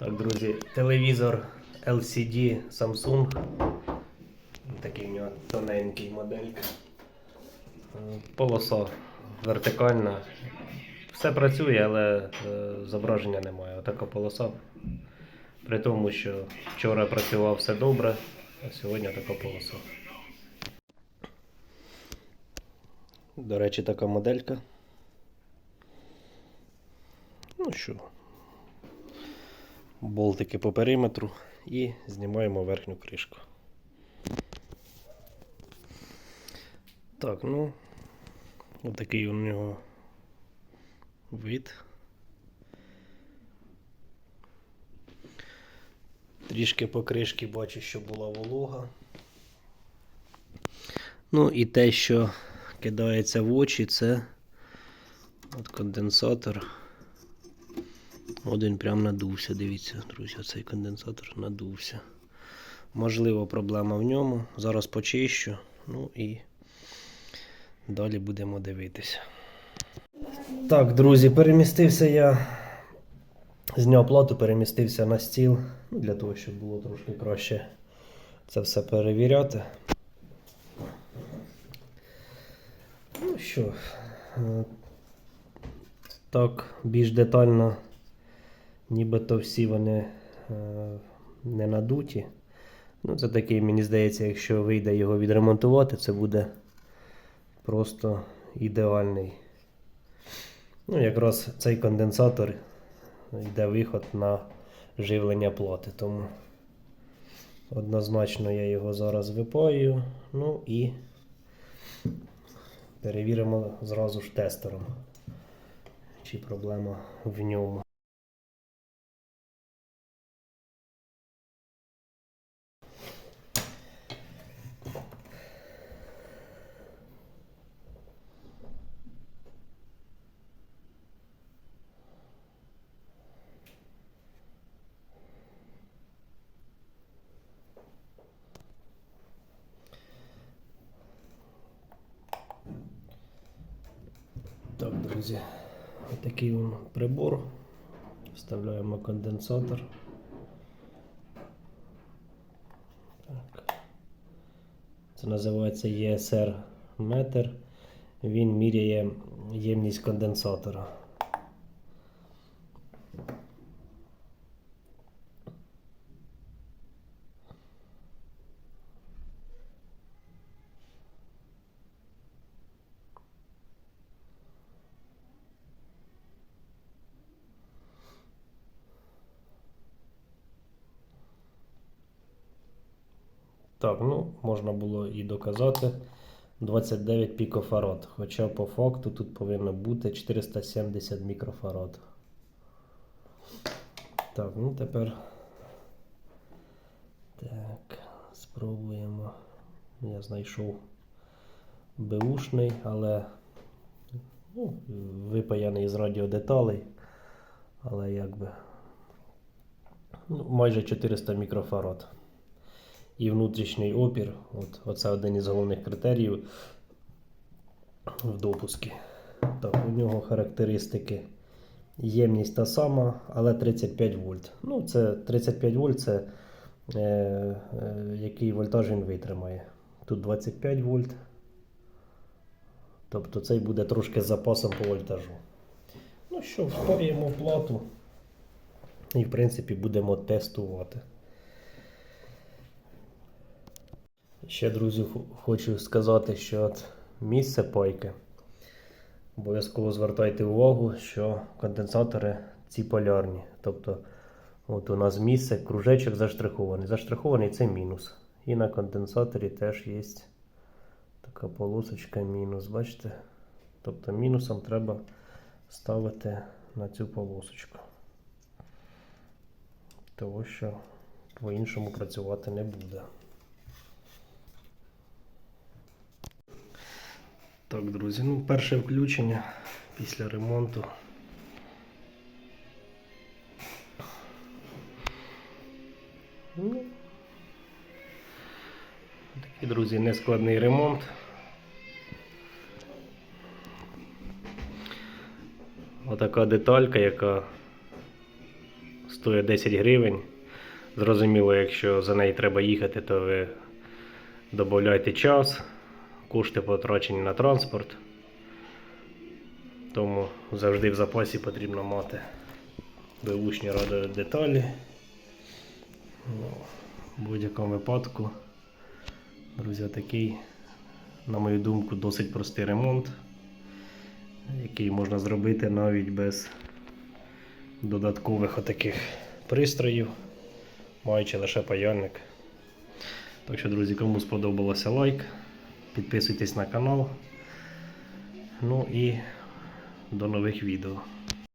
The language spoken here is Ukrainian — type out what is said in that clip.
Так, друзі, телевізор LCD Samsung. Такий в нього тоненький моделька. Полоса вертикальна. Все працює, але е, зображення немає. Отака полоса. При тому, що вчора працював все добре, а сьогодні така полоса. До речі, така моделька. Ну що, болтики по периметру і знімаємо верхню кришку. Так, ну, отакий у нього вид. Трішки по кришці бачу, що була волога. Ну і те, що кидається в очі, це от конденсатор. Один прям надувся, дивіться, друзі, цей конденсатор надувся. Можливо, проблема в ньому. Зараз почищу, ну і далі будемо дивитися. Так, друзі, перемістився я. Зняв плату, перемістився на стіл, ну, для того, щоб було трошки краще це все перевіряти. Ну що, е, так, більш детально Нібито всі вони е, не надуті. Ну, це такий, мені здається, якщо вийде його відремонтувати, це буде просто ідеальний. Ну, якраз цей конденсатор йде виход на живлення плати. Тому однозначно я його зараз випаю. Ну і перевіримо зразу ж тестером, чи проблема в ньому. Так, друзі, вам прибор. Вставляємо конденсатор. Так. Це називається ESR метр. Він міряє ємність конденсатора. Так, ну, можна було і доказати 29 пікофарад. Хоча по факту тут повинно бути 470 мікрофарад. Так, ну тепер. Так, спробуємо. Я знайшов беушний, але ну, випаяний з радіодеталей. Але якби ну, майже 400 мікрофарад і внутрішній опір. От, Оце один із головних критеріїв в допуску. Так, У нього характеристики. Ємність та сама, але 35 вольт. Ну, це 35 вольт це е, е, який вольтаж він витримає. Тут 25 вольт. Тобто цей буде трошки з запасом по вольтажу. Ну що, впаємо в плату і, в принципі, будемо тестувати. Ще, друзі, хочу сказати, що от місце пайки. Обов'язково звертайте увагу, що конденсатори ці полярні. Тобто, от у нас місце, кружечок заштрихований. Заштрихований це мінус. І на конденсаторі теж є така полосочка мінус. Бачите? Тобто мінусом треба ставити на цю полосочку. Тому що по-іншому працювати не буде. Так, друзі, ну перше включення після ремонту. Ну, такий, друзі, нескладний ремонт. Отака деталька, яка стоїть 10 гривень. Зрозуміло, якщо за неї треба їхати, то ви додаєте час, кошти потрачені на транспорт. Тому завжди в запасі потрібно мати беушні радіодеталі. Ну, в будь-якому випадку, друзі, такий, на мою думку, досить простий ремонт, який можна зробити навіть без додаткових отаких пристроїв, маючи лише паяльник. Так що, друзі, кому сподобалося лайк, підписуйтесь на канал. Ну і до нових відео.